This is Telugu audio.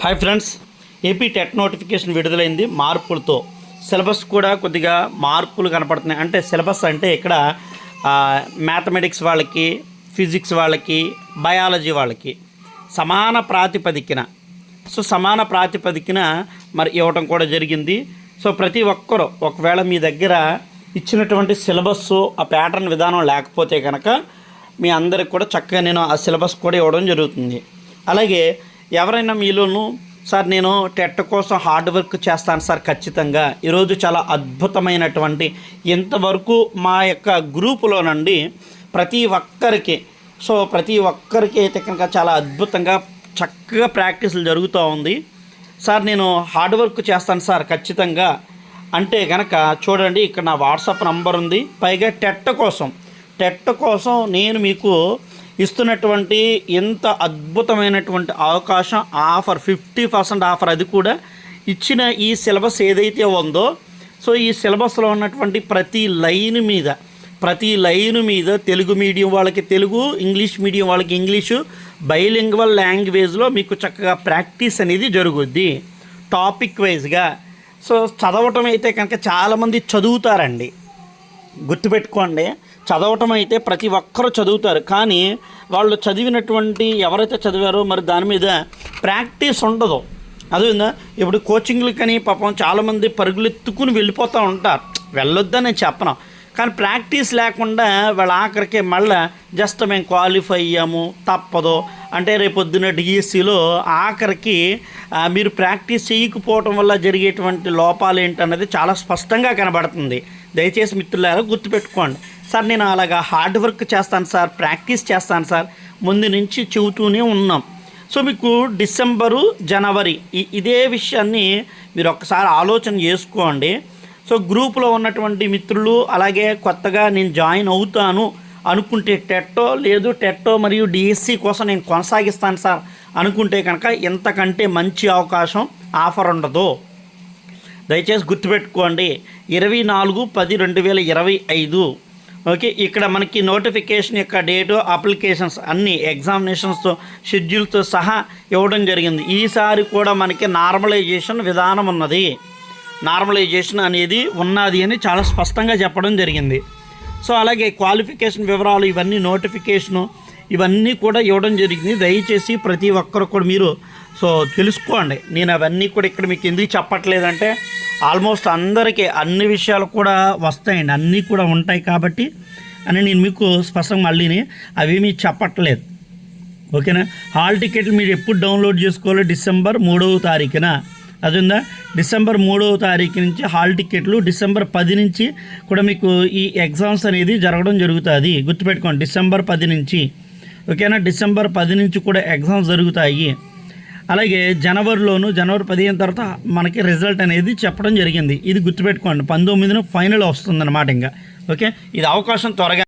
Hi friends AP TET notification విడుదలైంది మార్పులతో. సిలబస్ కూడా కొద్దిగా మార్పులు కనపడుతున్నాయి. అంటే సిలబస్ అంటే ఇక్కడ మ్యాథమెటిక్స్ వాళ్ళకి ఫిజిక్స్ వాళ్ళకి బయాలజీ వాళ్ళకి సమాన ప్రాతిపదికన. సో సమాన ప్రాతిపదికన మరి ఇవ్వటం కూడా జరిగింది. సో ప్రతి ఒక్కరూ ఒకవేళ మీ దగ్గర ఇచ్చినటువంటి సిలబస్ ఆ ప్యాటర్న్ విధానం లేకపోతే కనుక మీ అందరికి కూడా చక్కగా నేను ఆ సిలబస్ కూడా ఇవ్వడం జరుగుతుంది. అలాగే ఎవరైనా మీలోనూ సార్ నేను టెట్ కోసం హార్డ్ వర్క్ చేస్తాను సార్ ఖచ్చితంగా. ఈరోజు చాలా అద్భుతమైనటువంటి ఇంతవరకు మా యొక్క గ్రూపులో నుండి ప్రతి ఒక్కరికి సో ప్రతి ఒక్కరికి అయితే కనుక చాలా అద్భుతంగా చక్కగా ప్రాక్టీసులు జరుగుతూ ఉంది. సార్ నేను హార్డ్ వర్క్ చేస్తాను సార్ ఖచ్చితంగా. అంటే కనుక చూడండి ఇక్కడ నా వాట్సాప్ నంబర్ ఉంది. పైగా టెట్ కోసం టెట్ కోసం నేను మీకు ఇస్తున్నటువంటి ఎంత అద్భుతమైనటువంటి అవకాశం ఆఫర్ ఫిఫ్టీ పర్సెంట్ ఆఫర్ అది కూడా ఇచ్చిన ఈ సిలబస్ ఏదైతే ఉందో సో ఈ సిలబస్లో ఉన్నటువంటి ప్రతి లైన్ మీద ప్రతి లైన్ మీద తెలుగు మీడియం వాళ్ళకి తెలుగు ఇంగ్లీష్ మీడియం వాళ్ళకి ఇంగ్లీషు బైలింగ్వల్ లాంగ్వేజ్లో మీకు చక్కగా ప్రాక్టీస్ అనేది జరుగుద్ది టాపిక్ వైజ్గా. సో చదవటం అయితే కనుక చాలామంది చదువుతారండి. గుర్తుపెట్టుకోండి చదవటం అయితే ప్రతి ఒక్కరూ చదువుతారు. కానీ వాళ్ళు చదివినటువంటి ఎవరైతే చదివారో మరి దాని మీద ప్రాక్టీస్ ఉండదు. అదేవిధంగా ఇప్పుడు కోచింగ్లకని పాపం చాలామంది పరుగులెత్తుకుని వెళ్ళిపోతూ ఉంటారు. వెళ్ళొద్దని నేను చెప్పను. కానీ ప్రాక్టీస్ లేకుండా వాళ్ళ ఆఖరికి మళ్ళీ జస్ట్ మేము క్వాలిఫై అయ్యాము తప్పదు. అంటే రేపొద్దున డిఎస్సిలో ఆఖరికి మీరు ప్రాక్టీస్ చేయకపోవటం వల్ల జరిగేటువంటి లోపాలు ఏంటన్నది చాలా స్పష్టంగా కనబడుతుంది. దయచేసి మిత్రులారా గుర్తుపెట్టుకోండి. సార్ నేను అలాగా హార్డ్ వర్క్ చేస్తాను సార్ ప్రాక్టీస్ చేస్తాను సార్ ముందు నుంచి చెబుతూనే ఉన్నాం. సో మీకు డిసెంబరు జనవరి ఇదే విషయాన్ని మీరు ఒక్కసారి ఆలోచన చేసుకోండి. సో గ్రూప్లో ఉన్నటువంటి మిత్రులు అలాగే కొత్తగా నేను జాయిన్ అవుతాను అనుకుంటే టెట్టో లేదు టెట్టో మరియు డిఎస్సి కోసం నేను కొనసాగిస్తాను సార్. అనుకుంటే కనుక ఇంతకంటే మంచి అవకాశం ఆఫర్ ఉండదు. దయచేసి గుర్తుపెట్టుకోండి ఇరవై నాలుగు పది రెండు వేల ఇరవై ఐదు. ఓకే ఇక్కడ మనకి నోటిఫికేషన్ యొక్క డేటు అప్లికేషన్స్ అన్ని ఎగ్జామినేషన్స్తో షెడ్యూల్తో సహా ఇవ్వడం జరిగింది. ఈసారి కూడా మనకి నార్మలైజేషన్ విధానం ఉన్నది. నార్మలైజేషన్ అనేది ఉన్నది అని చాలా స్పష్టంగా చెప్పడం జరిగింది. సో అలాగే క్వాలిఫికేషన్ వివరాలు ఇవన్నీ నోటిఫికేషను ఇవన్నీ కూడా ఇవ్వడం జరిగింది. దయచేసి ప్రతి ఒక్కరు కూడా మీరు సో తెలుసుకోండి. నేను అవన్నీ కూడా ఇక్కడ మీకు ఎందుకు చెప్పట్లేదంటే ఆల్మోస్ట్ అందరికీ అన్ని విషయాలు కూడా వస్తాయండి. అన్నీ కూడా ఉంటాయి కాబట్టి అని నేను మీకు స్పష్టంగా మళ్ళీని అవి మీకు చెప్పట్లేదు. ఓకేనా? హాల్ టికెట్లు మీరు ఎప్పుడు డౌన్లోడ్ చేసుకోవాలో? డిసెంబర్ మూడవ తారీఖున? అది ఉందా డిసెంబర్ మూడవ తారీఖు నుంచి హాల్ టికెట్లు డిసెంబర్ పది నుంచి కూడా మీకు ఈ ఎగ్జామ్స్ అనేది జరగడం జరుగుతుంది. గుర్తుపెట్టుకోండి డిసెంబర్ పది నుంచి. ఓకేనా? డిసెంబర్ పది నుంచి కూడా ఎగ్జామ్స్ జరుగుతాయి. అలాగే జనవరిలోను జనవరి పదిహేను తర్వాత మనకి రిజల్ట్ అనేది చెప్పడం జరిగింది. ఇది గుర్తుపెట్టుకోండి పంతొమ్మిదిన ఫైనల్ వస్తుందన్నమాట ఇంకా. ఓకే? ఇది అవకాశం త్వరగా